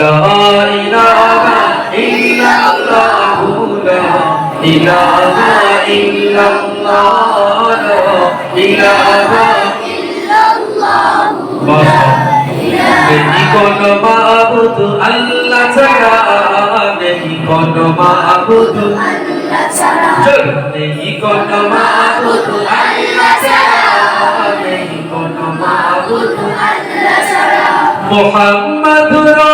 লা ইলাহা ইল্লাল্লাহু লা ইলাহা ইল্লাল্লাহ। লা ইলাহা মাবুদ আল্লাহ ছাড়া নেই কোনো মাবুদ। আল্লাহ ছাড়া কোনো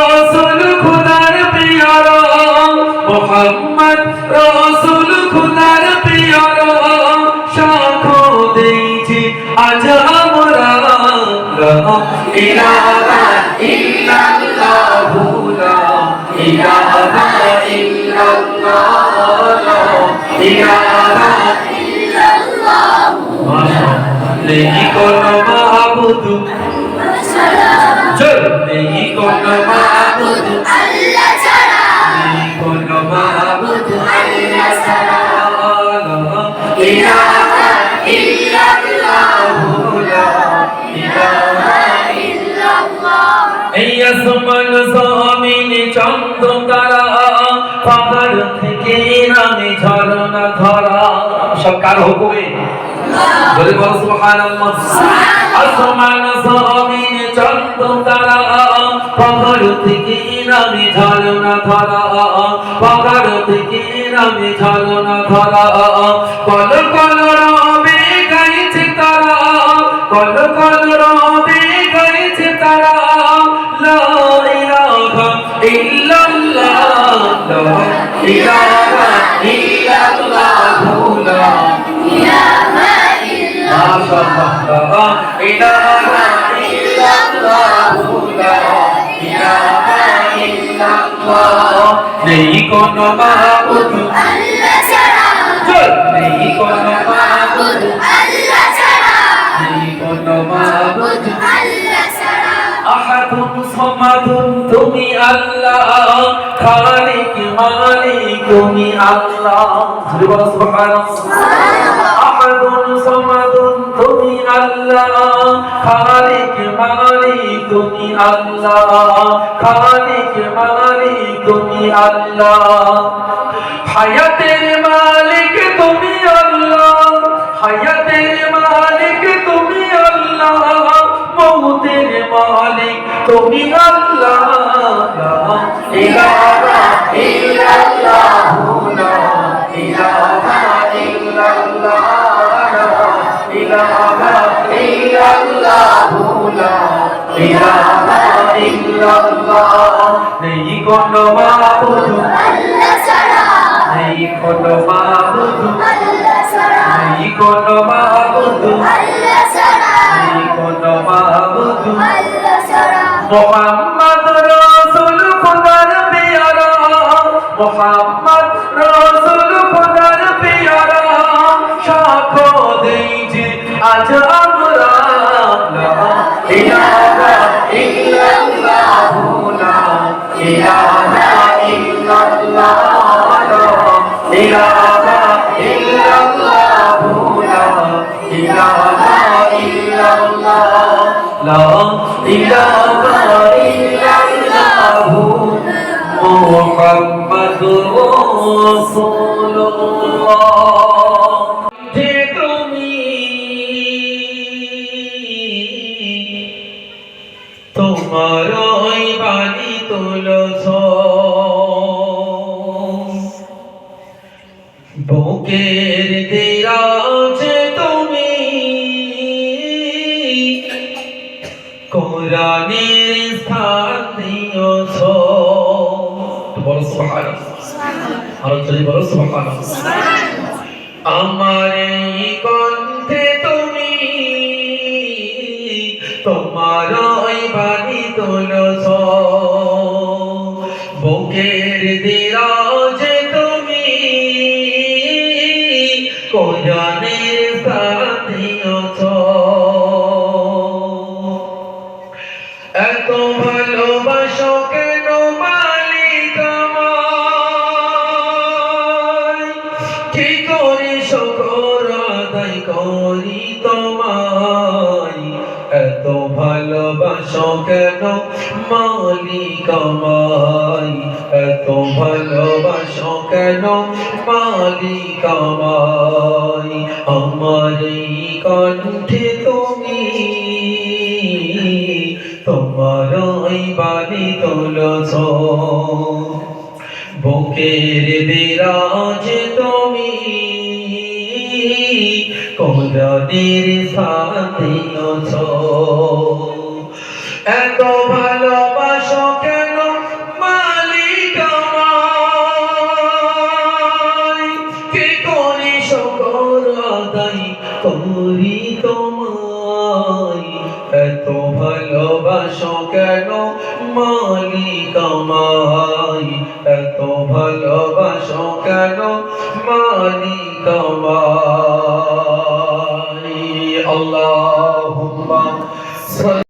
মোহাম্মদ রসুল খুদার পিয়ারা সাক্ষ্য দিয়েছি আজ আমরা ইলাহা ইল্লাল্লাহু লা ইলাহা ইল্লাল্লাহ ইলাহা নেই কোনো মাবুদ চল নেই কোনো মাবুদ চন্দ্র তারা পাহাড় থেকে নামে ঝরনা ধরা। সব কার হুকুমে? বলে বল সুবহানাল্লাহ। আসমান জমিন চন্দ্র তারা পাহাড় থেকে নামে ঝরনা ধরা। পাহাড় থেকে নামে ঝরনা ধরা। কল কল রবে গাইছে তারা কল কল রবে গাইছে তারা। ইলাহা ইল্লাল্লাহ লা ইলাহা ইল্লাল্লাহ নেই কোনো নেই কোনো মাবুদ নেই কোনো সমাদুন তুমি আল্লাহ তুমি আল্লাহ। খালিক মালিক তুমি আল্লাহ। খালিক মালিক তুমি আল্লাহ। হায়াতের মালিক তুমি আল্লাহ। হায়াতের মালিক তুমি আল্লাহ মৌতের মালিক তুমি আল্লাহ। ইলাহা ইল্লাল্লাহ লা ইলাহা ইল্লাল্লাহ। ইলাহা ইল্লাল্লাহ। নেই কোনো মাবুদ। নেই কোনো মাবুদ। নেই কোনো মাবুদ। নেই কোনো মাবুদ। মোহাম্মদ যে তুমি তোমার ওই বাণী তুলছ বুকের দিরাজ তুমি কোরআনের স্থান দিয়েছ বলো সুবহানাল্লাহ আরও বলো আমার কণ্ঠে তুমি তোমার ওই বাণী তুলছ। বুকের দিল যে তুমি কোজানে ভালোবাসো কেন? মালিক আমায় এত ভালোবাসো কেন? মালিক আমায় আমার এই কণ্ঠে তুমি তোমার ওই বাণী তুলছ। বুকের বিরাজ তুমি কোরআনের সাথে এত ভালোবাসো কেন মালিক কি করি শকর আদায় করি তোমায়? এত ভালোবাসো কেন মালিক আমায়? এত ভালোবাসো কেন মালিক আমায়? আল্লাহুম্মা